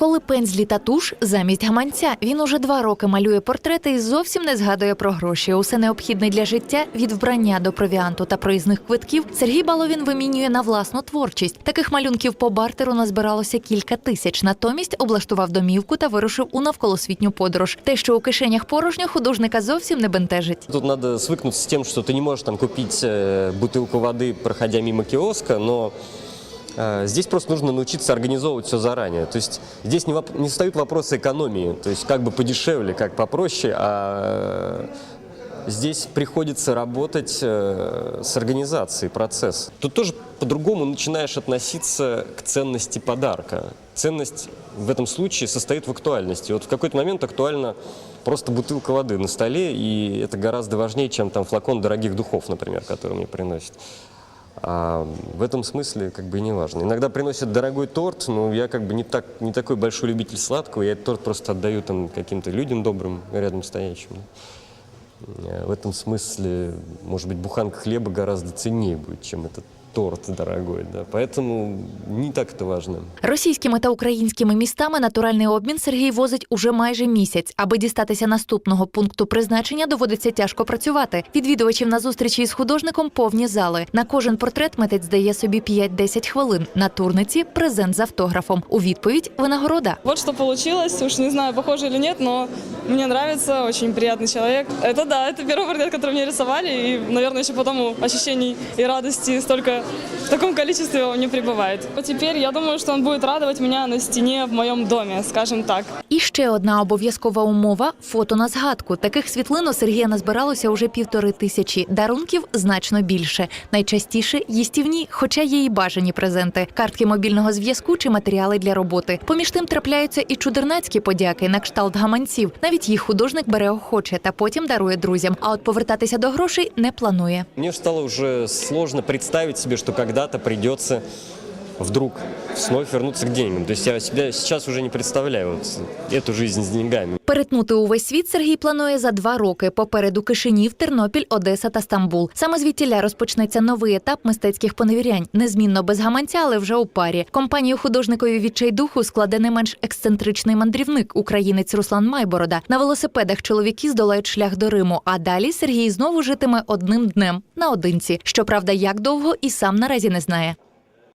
Коли пензлі та туш замість гаманця, він уже два роки малює портрети і зовсім не згадує про гроші. Усе необхідне для життя від вбрання до провіанту та проїзних квитків Сергій Баловін вимінює на власну творчість. Таких малюнків по бартеру назбиралося кілька тисяч. Натомість облаштував домівку та вирушив у навколосвітню подорож. Те, що у кишенях порожньо, художника зовсім не бентежить. Тут надо свыкнуться с тем, что ты не можешь там купить э, бутылку воды, проходя мимо киоска, но э, здесь просто нужно научиться организовывать все заранее. То есть здесь не, воп- не встают вопросы экономии, то есть как бы подешевле, как попроще, а здесь приходится работать э, с организацией процесса. Тут тоже по-другому начинаешь относиться к ценности подарка. Ценность в этом случае состоит в актуальности. Вот в какой-то момент актуально просто бутылка воды на столе, и это гораздо важнее, чем там флакон дорогих духов, например, который мне приносят. А в этом смысле как бы и не важно. Иногда приносят дорогой торт, но я как бы не, так, не такой большой любитель сладкого, я этот торт просто отдаю там каким-то людям добрым, рядом стоящим. Э, В этом смысле, может быть, буханка хлеба гораздо ценнее будет, чем этот торт дорогой, да. Поэтому не так это важно. Російськими та українськими містами натуральний обмін Сергій возить уже майже місяць. Аби дістатися наступного пункту призначення, доводиться тяжко працювати. Відвідувачів на зустрічі із художником повні зали. На кожен портрет митець дає собі 5-10 хвилин. На турниці презент з автографом. У відповідь винагорода. Вот что получилось. Уж не знаю, похоже или нет, но мне нравится. Очень приятный человек. Это да, это первый портрет, который мне рисовали. И, наверное, еще потому ощущений и радости в таком количестве он не прибывает. А теперь я думаю, что он будет радовать меня на стене в моем доме, скажем так. І ще одна обов'язкова умова фото на згадку. Таких світлин у Сергія назбиралося уже півтори тисячі. Дарунків значно більше. Найчастіше їстівні, хоча є і бажані презенти, картки мобільного зв'язку чи матеріали для роботи. Поміж тим трапляються і чудернацькі подяки на кшталт гаманців. Навіть їх художник бере охоче та потім дарує друзям. А от повертатися до грошей не планує. Мне стало уже сложно представить себе, что когда-то придется вдруг вновь вернуться к деньгам. То есть я себя сейчас уже не представляю вот эту жизнь с деньгами. Перетнути увесь світ Сергій планує за два роки. Попереду Кишинів, Тернопіль, Одеса та Стамбул. Саме звідтіля розпочнеться новий етап мистецьких поневірянь. Незмінно без гаманця, але вже у парі. Компанію художникові відчайдуху складе не менш ексцентричний мандрівник, українець Руслан Майборода. На велосипедах чоловіки здолають шлях до Риму. А далі Сергій знову житиме одним днем наодинці. Щоправда, як довго і сам наразі не знає.